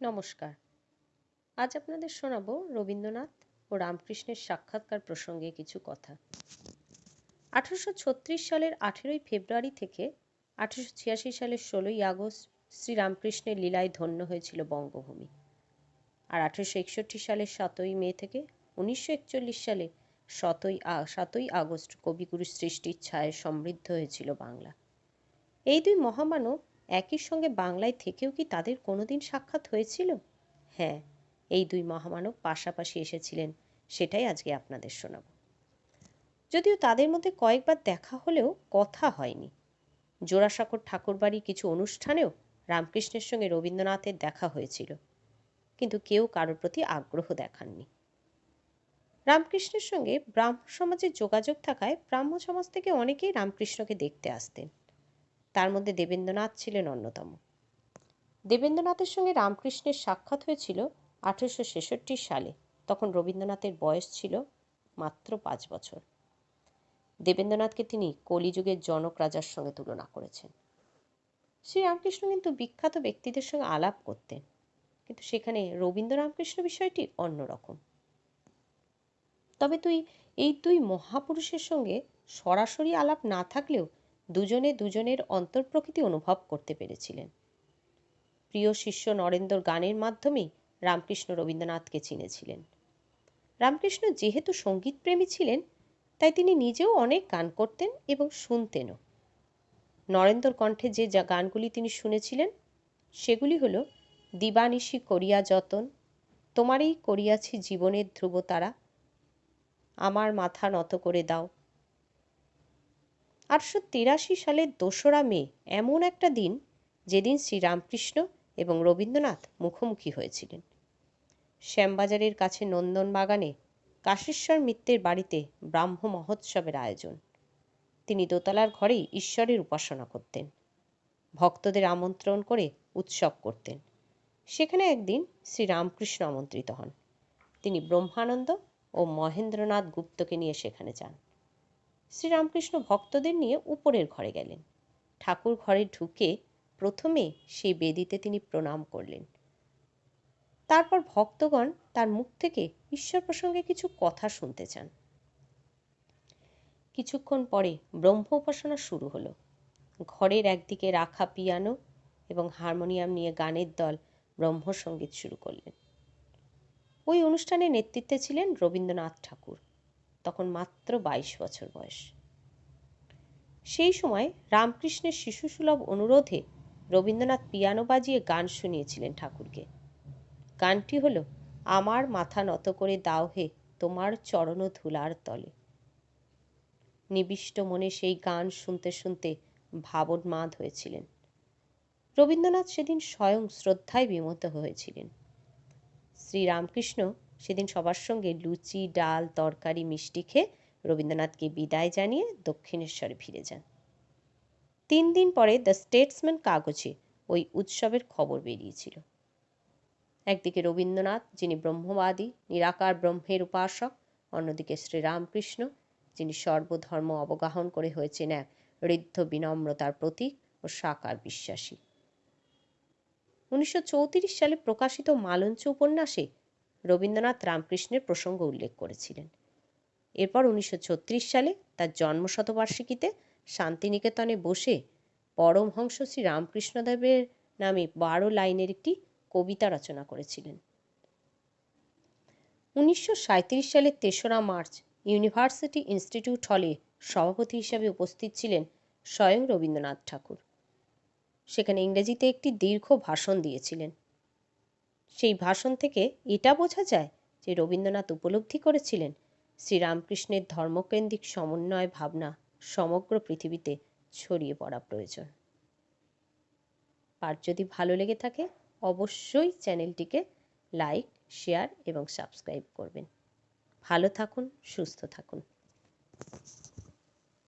নমস্কার। আজ আপনাদের শোনাবো রবীন্দ্রনাথ ও রামকৃষ্ণের সাক্ষাৎকার প্রসঙ্গে কিছু কথা। আঠারোশো ছত্রিশ সালের আঠেরোই ফেব্রুয়ারি থেকে আঠারোশো ছিয়াশি সালের ষোলোই আগস্ট শ্রীরামকৃষ্ণের লীলায় ধন্য হয়েছিল বঙ্গভূমি। আর আঠেরোশো একষট্টি সালের সাতই মে থেকে উনিশশো একচল্লিশ সালে সতই সাতই আগস্ট কবিগুরু সৃষ্টির ছায় সমৃদ্ধ হয়েছিল বাংলা। এই দুই মহামানব একই সঙ্গে বাংলায় থেকেও কি তাদের কোনোদিন সাক্ষাৎ হয়েছিল? হ্যাঁ এই দুই মহামানব পাশাপাশি এসেছিলেন, সেটাই আজকে আপনাদের শোনাব। যদিও তাদের মধ্যে কয়েকবার দেখা হলেও কথা হয়নি। জোড়াসাঁকোর ঠাকুরবাড়ির কিছু অনুষ্ঠানেও রামকৃষ্ণের সঙ্গে রবীন্দ্রনাথের দেখা হয়েছিল, কিন্তু কেউ কারোর প্রতি আগ্রহ দেখাননি। রামকৃষ্ণের সঙ্গে ব্রাহ্ম সমাজের যোগাযোগ থাকায় ব্রাহ্ম সমাজ থেকে অনেকেই রামকৃষ্ণকে দেখতে আসতেন। তার মধ্যে দেবেন্দ্রনাথ ছিলেন অন্যতম। দেবেন্দ্রনাথের সঙ্গে রামকৃষ্ণের সাক্ষাৎ হয়েছিল আঠেরোশো ছেষট্টি সালে। তখন রবীন্দ্রনাথের বয়স ছিল মাত্র পাঁচ বছর। দেবেন্দ্রনাথকে তিনি কলিযুগের জনক রাজার সঙ্গে তুলনা করেছেন। শ্রীরামকৃষ্ণ কিন্তু বিখ্যাত ব্যক্তিদের সঙ্গে আলাপ করতেন। কিন্তু সেখানে রবীন্দ্র রামকৃষ্ণ বিষয়টি অন্যরকম তবে তুই, এই দুই মহাপুরুষের সঙ্গে সরাসরি আলাপ না থাকলেও দুজনে দুজনের অন্তর্প্রকৃতি অনুভব করতে পেরেছিলেন। প্রিয় শিষ্য নরেন্দ্র গানের মাধ্যমেই রামকৃষ্ণ রবীন্দ্রনাথকে চিনেছিলেন। রামকৃষ্ণ যেহেতু সঙ্গীতপ্রেমী ছিলেন, তাই তিনি নিজেও অনেক গান করতেন এবং শুনতেনও। নরেন্দ্র কণ্ঠে যে যা গানগুলি তিনি শুনেছিলেন, সেগুলি হল, দিবানিশি করিয়া যতন, তোমারই করিয়াছি জীবনের ধ্রুবতারা, আমার মাথা নত করে দাও আটশো তিরাশি সালের দোসরা মে, এমন একটা দিন যেদিন শ্রীরামকৃষ্ণ এবং রবীন্দ্রনাথ মুখোমুখি হয়েছিলেন। শ্যামবাজারের কাছে নন্দনবাগানে কাশেশ্বর মিত্রের বাড়িতে ব্রাহ্ম মহোৎসবের আয়োজন। তিনি দোতলার ঘরেই ঈশ্বরের উপাসনা করতেন। ভক্তদের আমন্ত্রণ করে উৎসব করতেন। সেখানে একদিন শ্রীরামকৃষ্ণ আমন্ত্রিত হন। তিনি ব্রহ্মানন্দ ও মহেন্দ্রনাথ গুপ্তকে নিয়ে সেখানে যান। শ্রীরামকৃষ্ণ ভক্তদের নিয়ে উপরের ঘরে গেলেন। ঠাকুর ঘরে ঢুকে প্রথমে সেই বেদিতে তিনি প্রণাম করলেন। তারপর ভক্তগণ তার মুখ থেকে ঈশ্বর প্রসঙ্গে কিছু কথা শুনতে চান। কিছুক্ষণ পরে ব্রহ্ম উপাসনা শুরু হলো। ঘরের একদিকে রাখা পিয়ানো এবং হারমোনিয়াম নিয়ে গানের দল ব্রহ্মসঙ্গীত শুরু করলেন। ওই অনুষ্ঠানে নেতৃত্বে ছিলেন রবীন্দ্রনাথ ঠাকুর। তখন মাত্র বাইশ বছর বয়স। সেই সময় রামকৃষ্ণের শিশুসুলভ অনুরোধে রবীন্দ্রনাথ পিয়ানো বাজিয়ে গান শুনিয়েছিলেন ঠাকুরকে। গানটি হল, আমার মাথা নত করে দাও হে তোমার চরণ ধুলার তলে। নিবিষ্ট মনে সেই গান শুনতে শুনতে ভাবন্মাদ হয়েছিলেন। রবীন্দ্রনাথ সেদিন স্বয়ং শ্রদ্ধায় বিমত হয়েছিলেন। শ্রীরামকৃষ্ণ সেদিন সবার সঙ্গে লুচি, ডাল, তরকারি, মিষ্টি খেয়ে রবীন্দ্রনাথকে বিদায় জানিয়ে দক্ষিণেশ্বরে ফিরে যান। তিন দিন পরে দ্য স্টেটসম্যান কাগজে ওই উৎসবের খবর বেরিয়েছিল। একদিকে রবীন্দ্রনাথ, যিনি ব্রহ্মবাদী, নিরাকার ব্রহ্মের উপাসক, অন্যদিকে শ্রীরামকৃষ্ণ, যিনি সর্বধর্ম অবগাহন করে হয়েছেন এক ঋদ্ধ বিনম্রতার প্রতীক ও সাকার বিশ্বাসী। উনিশশো চৌত্রিশ সালে প্রকাশিত মালঞ্চ উপন্যাসে রবীন্দ্রনাথ রামকৃষ্ণের প্রসঙ্গ উল্লেখ করেছিলেন। এরপর উনিশশো ছত্রিশ সালে তার জন্মশতবার্ষিকীতে শান্তিনিকেতনে বসে পরমহংস শ্রী রামকৃষ্ণদেবের নামে বারো লাইনের একটি কবিতা রচনা করেছিলেন। উনিশশো সালের তেসরা মার্চ ইউনিভার্সিটি ইনস্টিটিউট হলে সভাপতি হিসাবে উপস্থিত ছিলেন স্বয়ং রবীন্দ্রনাথ ঠাকুর। সেখানে ইংরেজিতে একটি দীর্ঘ ভাষণ দিয়েছিলেন। সেই ভাষণ থেকে এটা বোঝা যায় যে রবীন্দ্রনাথ উপলব্ধি করেছিলেন শ্রীরামকৃষ্ণের ধর্মকেন্দ্রিক সমন্বয় ভাবনা সমগ্র পৃথিবীতে ছড়িয়ে পড়া প্রয়োজন। আর যদি ভালো লেগে থাকে, অবশ্যই চ্যানেলটিকে লাইক, শেয়ার এবং সাবস্ক্রাইব করবেন। ভালো থাকুন, সুস্থ থাকুন।